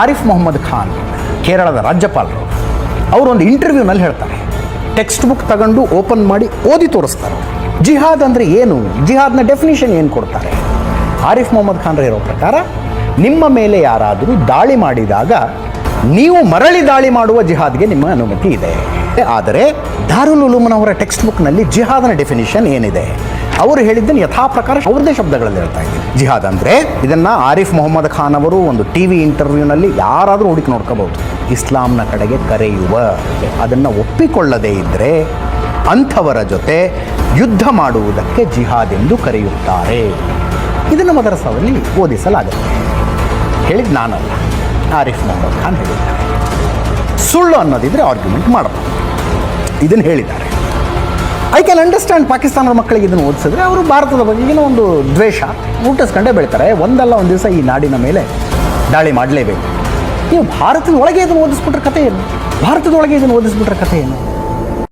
ಆರಿಫ್ ಮೊಹಮ್ಮದ್ ಖಾನ್, ಕೇರಳದ ರಾಜ್ಯಪಾಲರು ಅವರೊಂದು ಇಂಟರ್ವ್ಯೂನಲ್ಲಿ ಹೇಳ್ತಾರೆ ಟೆಕ್ಸ್ಟ್ ಬುಕ್ ತಗೊಂಡು ಓಪನ್ ಮಾಡಿ ಓದಿ ತೋರಿಸ್ತಾರೆ. ಜಿಹಾದ್ ಅಂದರೆ ಏನು? ಜಿಹಾದ್ನ ಡೆಫಿನಿಷನ್ ಏನು ಕೊಡ್ತಾರೆ? ಆರಿಫ್ ಮೊಹಮ್ಮದ್ ಖಾನ್ರ ಇರೋ ಪ್ರಕಾರ, ನಿಮ್ಮ ಮೇಲೆ ಯಾರಾದರೂ ದಾಳಿ ಮಾಡಿದಾಗ ನೀವು ಮರಳಿ ದಾಳಿ ಮಾಡುವ ಜಿಹಾದ್ಗೆ ನಿಮ್ಮ ಅನುಮತಿ ಇದೆ. ಆದರೆ ದಾರುಲ್ ಉಲೂಮನವರ ಟೆಕ್ಸ್ಟ್ ಬುಕ್ನಲ್ಲಿ ಜಿಹಾದ್ನ ಡೆಫಿನಿಷನ್ ಏನಿದೆ? ಅವರು ಹೇಳಿದ್ದನ್ನು ಯಥಾ ಪ್ರಕಾರ ಶಬ್ದಗಳಲ್ಲಿ ಹೇಳ್ತಾ ಇದ್ದೀನಿ. ಜಿಹಾದ್ ಅಂದರೆ ಇದನ್ನು ಆರಿಫ್ ಮೊಹಮ್ಮದ್ ಖಾನ್ ಅವರು ಒಂದು ಟಿ ವಿ ಇಂಟರ್ವ್ಯೂನಲ್ಲಿ ಯಾರಾದರೂ ಹುಡುಕಿ ನೋಡ್ಕೋಬಹುದು. ಇಸ್ಲಾಂನ ಕಡೆಗೆ ಕರೆಯುವ. ಅದನ್ನು ಒಪ್ಪಿಕೊಳ್ಳದೇ ಇದ್ದರೆ ಅಂಥವರ ಜೊತೆ ಯುದ್ಧ ಮಾಡುವುದಕ್ಕೆ ಜಿಹಾದ್ ಎಂದು ಕರೆಯುತ್ತಾರೆ. ಇದನ್ನು ಮದರಸಾವಲ್ಲಿ ಓದಿಸಲಾಗುತ್ತೆ. ಹೇಳಿದ ನಾನಲ್ಲ. ಆರಿಫ್ ಮೊಹಮ್ಮದ್ ಖಾನ್ ಹೇಳಿದ್ದಾರೆ. ಸುಳ್ಳು ಅನ್ನೋದಿದ್ರೆ ಆರ್ಗ್ಯುಮೆಂಟ್ ಮಾಡಬಹುದು ಇದನ್ನು ಹೇಳಿದ್ದಾರೆ. ಐ ಕ್ಯಾನ್ ಅಂಡರ್ಸ್ಟ್ಯಾಂಡ್ ಪಾಕಿಸ್ತಾನದ ಮಕ್ಕಳಿಗೆ ಇದನ್ನು ಓದಿಸಿದ್ರೆ ಅವರು ಭಾರತದ ಬಗ್ಗೆ ಏನೋ ಒಂದು ದ್ವೇಷ ಹುಟ್ಟಿಸ್ಕೊಂಡೇ ಬೆಳಿತಾರೆ. ಒಂದಲ್ಲ ಒಂದು ದಿವಸ ಈ ನಾಡಿನ ಮೇಲೆ ದಾಳಿ ಮಾಡಲೇಬೇಕು. ನೀವು ಭಾರತದ ಒಳಗೆ ಇದನ್ನು ಓದಿಸ್ಬಿಟ್ರೆ ಕಥೆ ಏನು ಭಾರತದೊಳಗೆ ಇದನ್ನು ಓದಿಸ್ಬಿಟ್ರೆ ಕಥೆ ಏನು